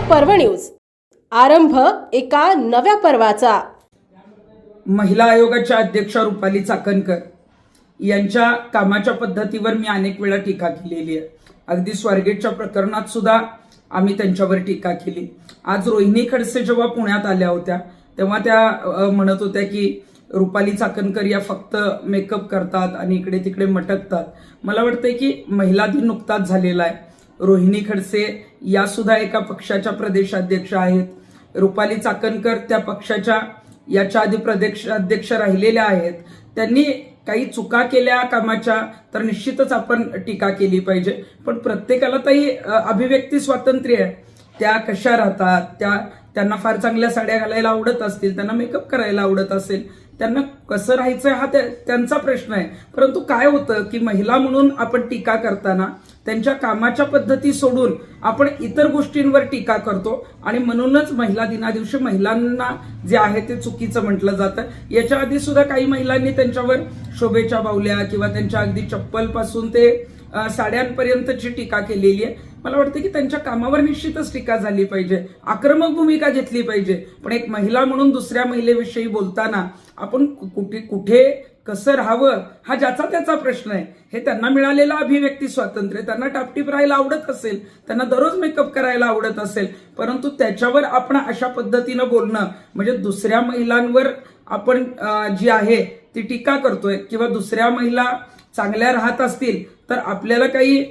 पर्व न्यूज. आरंभ एका नव्या पर्वाचा. महिला आयोगाच्या अध्यक्षा रुपाली चाकणकर यांच्या कामाच्या पद्धतीवर मी अनेक वेळा टीका केलेली आहे. अगदी स्वारगेटच्या प्रकरणात सुद्धा आम्ही त्यांच्यावर टीका केली. आज रोहिणी खडसे जेव्हा पुण्यात आल्या होत्या तेव्हा त्या म्हणत होत्या की रुपाली चाकणकर या फक्त मेकअप करतात आणि इकडे तिकडे मटकतात. मला वाटतंय की महिला दिन नुकताच झालेला आहे. रोहिणी खडसे या सुद्धा एका पक्षाच्या प्रदेशाध्यक्ष आहेत. रुपाली चाकणकर त्या पक्षाच्या याच्या आधी प्रदेश अध्यक्ष राहिलेल्या आहेत. त्यांनी काही चुका केल्या कामाच्या तर निश्चितच आपण टीका केली पाहिजे. पण प्रत्येकाला ताई अभिव्यक्ती स्वातंत्र्य आहे. त्या कशा राहतात त्या त्यांना फार चांगल्या साड्या घालायला आवडत असतील त्यांना मेकअप करायला आवडत असेल त्यांना कसं राहायचं हा त्यांचा प्रश्न आहे. परंतु काय होतं की महिला म्हणून आपण टीका करताना त्यांच्या कामाच्या पद्धती सोडून आपण इतर गोष्टींवर टीका करतो. आणि म्हणूनच महिला दिना दिवशी महिलांना जे आहे ते चुकीचं म्हटलं जातं. याच्या आधी सुद्धा काही महिलांनी त्यांच्यावर शोभेच्या बावल्या किंवा त्यांच्या अगदी चप्पलपासून ते साड्यांपर्यंतची टीका केलेली आहे. मला वाटतं की त्यांच्या कामावर निश्चितच टीका झाली पाहिजे. आक्रमक भूमिका घेतली पाहिजे. पण एक महिला म्हणून दुसऱ्या महिलेविषयी बोलताना आपण कुठे कुठे कसं राहावं हा ज्याचा त्याचा प्रश्न आहे. हे त्यांना मिळालेलं अभिव्यक्ती स्वातंत्र्य त्यांना टापटीप राहायला आवडत असेल त्यांना दररोज मेकअप करायला आवडत असेल परंतु त्याच्यावर आपण अशा पद्धतीनं बोलणं म्हणजे दुसऱ्या महिलांवर आपण जी आहे ती टीका करतोय किंवा दुसऱ्या महिला चांगल्या राहत असतील तर आपल्याला काही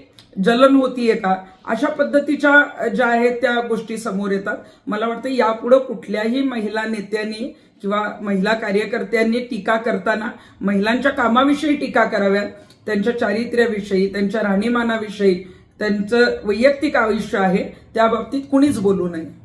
जलन होतीये का? अशा पद्धतीच्या ज्या आहेत त्या गोष्टी समोर येतात. मला वाटतं यापुढे कुठल्याही महिला नेत्यांनी किंवा महिला कार्यकर्त्यांनी टीका करताना महिलांच्या कामाविषयी टीका कराव्यात. त्यांच्या चारित्र्याविषयी त्यांच्या राहणीमानाविषयी त्यांचं वैयक्तिक आयुष्य आहे त्या बाबतीत कुणीच बोलू नये.